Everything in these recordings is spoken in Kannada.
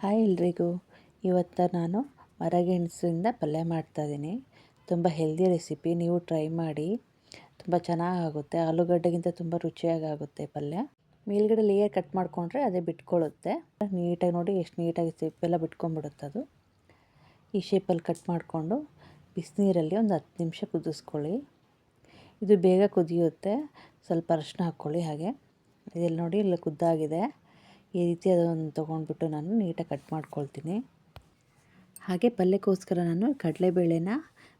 ಹಾಯ್ ಎಲ್ರಿಗೂ. ಇವತ್ತು ನಾನು ಮರಗೆಣಸಿಂದ ಪಲ್ಯ ಮಾಡ್ತಾಯಿದ್ದೀನಿ ತುಂಬ ಹೆಲ್ದಿ ರೆಸಿಪಿ ನೀವು ಟ್ರೈ ಮಾಡಿ. ತುಂಬ ಚೆನ್ನಾಗಾಗುತ್ತೆ ಆಲೂಗಡ್ಡೆಗಿಂತ ತುಂಬ ರುಚಿಯಾಗಿ ಆಗುತ್ತೆ ಪಲ್ಯ. ಮೇಲ್ಗಡೆ ಲೇಯರ್ ಕಟ್ ಮಾಡಿಕೊಂಡ್ರೆ ಅದೇ ಬಿಟ್ಕೊಳ್ಳುತ್ತೆ ನೀಟಾಗಿ ನೋಡಿ, ಎಷ್ಟು ನೀಟಾಗಿ ಸಿಪ್ಪೆಲ್ಲ ಬಿಟ್ಕೊಂಡ್ಬಿಡುತ್ತೆ ಅದು. ಈ ಶೇಪಲ್ಲಿ ಕಟ್ ಮಾಡಿಕೊಂಡು ಬಿಸಿನೀರಲ್ಲಿ ಒಂದು ಹತ್ತು ನಿಮಿಷ ಕುದಿಸ್ಕೊಳ್ಳಿ. ಇದು ಬೇಗ ಕುದಿಯುತ್ತೆ. ಸ್ವಲ್ಪ ಅರಶಿನ ಹಾಕ್ಕೊಳ್ಳಿ ಹಾಗೆ. ಇದೆಲ್ಲ ನೋಡಿ ಇಲ್ಲ ಕುದ್ದಾಗಿದೆ. ಈ ರೀತಿ ಅದನ್ನು ತೊಗೊಂಡ್ಬಿಟ್ಟು ನಾನು ನೀಟಾಗಿ ಕಟ್ ಮಾಡ್ಕೊಳ್ತೀನಿ. ಹಾಗೆ ಪಲ್ಯಕ್ಕೋಸ್ಕರ ನಾನು ಕಡಲೆಬೇಳೆನ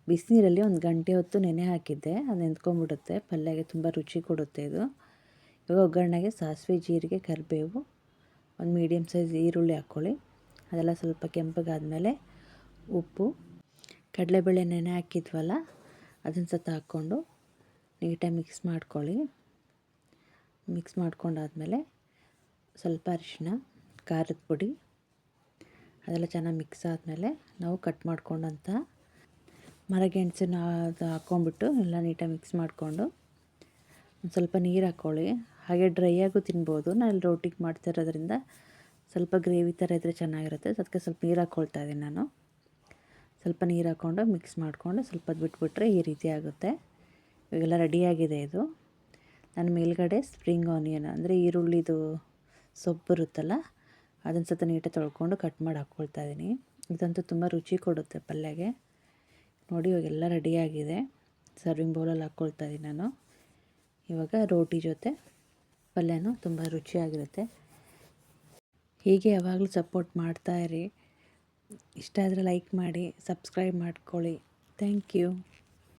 ಬಿಸಿನೀರಲ್ಲಿ ಒಂದು ಗಂಟೆ ಹೊತ್ತು ನೆನೆ ಹಾಕಿದ್ದೆ. ಅದು ನೆಂದ್ಕೊಂಡ್ಬಿಡುತ್ತೆ ಪಲ್ಯಗೆ ತುಂಬ ರುಚಿ ಕೊಡುತ್ತೆ ಇದು. ಇವಾಗ ಒಗ್ಗರಣೆಗೆ ಸಾಸಿವೆ, ಜೀರಿಗೆ, ಕರಿಬೇವು, ಒಂದು ಮೀಡಿಯಮ್ ಸೈಜ್ ಈರುಳ್ಳಿ ಹಾಕ್ಕೊಳ್ಳಿ. ಅದೆಲ್ಲ ಸ್ವಲ್ಪ ಕೆಂಪಗಾದಮೇಲೆ ಉಪ್ಪು, ಕಡಲೆಬೇಳೆ ನೆನೆ ಹಾಕಿದ್ವಲ್ಲ, ಅದನ್ನು ಸತ ಹಾಕ್ಕೊಂಡು ನೀಟಾಗಿ ಮಿಕ್ಸ್ ಮಾಡ್ಕೊಳ್ಳಿ. ಮಿಕ್ಸ್ ಮಾಡ್ಕೊಂಡಾದಮೇಲೆ ಸ್ವಲ್ಪ ಅರಿಶಿನ ಖಾರದ ಪುಡಿ, ಅದೆಲ್ಲ ಚೆನ್ನಾಗಿ ಮಿಕ್ಸ್ ಆದಮೇಲೆ ನಾವು ಕಟ್ ಮಾಡ್ಕೊಂಡಂಥ ಮರಗೆಣಸನ್ನ ಅದು ಹಾಕ್ಕೊಂಬಿಟ್ಟು ಎಲ್ಲ ನೀಟಾಗಿ ಮಿಕ್ಸ್ ಮಾಡಿಕೊಂಡು ಒಂದು ಸ್ವಲ್ಪ ನೀರು ಹಾಕ್ಕೊಳ್ಳಿ ಹಾಗೆ ಡ್ರೈಯಾಗೂ ತಿನ್ಬೋದು. ನಾನು ರೋಟಿಗೆ ಮಾಡ್ತಿರೋದ್ರಿಂದ ಸ್ವಲ್ಪ ಗ್ರೇವಿ ಥರ ಇದ್ದರೆ ಚೆನ್ನಾಗಿರುತ್ತೆ. ಅದಕ್ಕೆ ಸ್ವಲ್ಪ ನೀರು ಹಾಕ್ಕೊಳ್ತಾ ಇದ್ದೀನಿ ನಾನು. ಸ್ವಲ್ಪ ನೀರು ಹಾಕ್ಕೊಂಡು ಮಿಕ್ಸ್ ಮಾಡಿಕೊಂಡು ಸ್ವಲ್ಪ ಬಿಟ್ಬಿಟ್ರೆ ಈ ರೀತಿ ಆಗುತ್ತೆ. ಇವಾಗೆಲ್ಲ ರೆಡಿಯಾಗಿದೆ ಇದು. ನಾನು ಮೇಲ್ಗಡೆ ಸ್ಪ್ರಿಂಗ್ ಆನಿಯನ್ ಅಂದರೆ ಈರುಳ್ಳಿದು ಸೊಪ್ಪು ಬರುತ್ತಲ್ಲ ಅದನ್ನು ಸತ ನೀಟಾಗಿ ತೊಳ್ಕೊಂಡು ಕಟ್ ಮಾಡಿ ಹಾಕ್ಕೊಳ್ತಾ ಇದ್ದೀನಿ ಇದಂತೂ ತುಂಬ ರುಚಿ ಕೊಡುತ್ತೆ ಪಲ್ಯಗೆ. ನೋಡಿ, ಇವಾಗೆಲ್ಲ ರೆಡಿಯಾಗಿದೆ ಸರ್ವಿಂಗ್ ಬೌಲಲ್ಲಿ ಹಾಕ್ಕೊಳ್ತಾ ಇದ್ದೀನಿ ನಾನು. ಇವಾಗ ರೋಟಿ ಜೊತೆ ಪಲ್ಯನೂ ತುಂಬ ರುಚಿಯಾಗಿರುತ್ತೆ. ಹೀಗೆ ಯಾವಾಗಲೂ ಸಪೋರ್ಟ್ ಮಾಡ್ತಾಯಿರಿ ಇಷ್ಟ ಆದರೆ ಲೈಕ್ ಮಾಡಿ ಸಬ್ಸ್ಕ್ರೈಬ್ ಮಾಡ್ಕೊಳ್ಳಿ. Thank you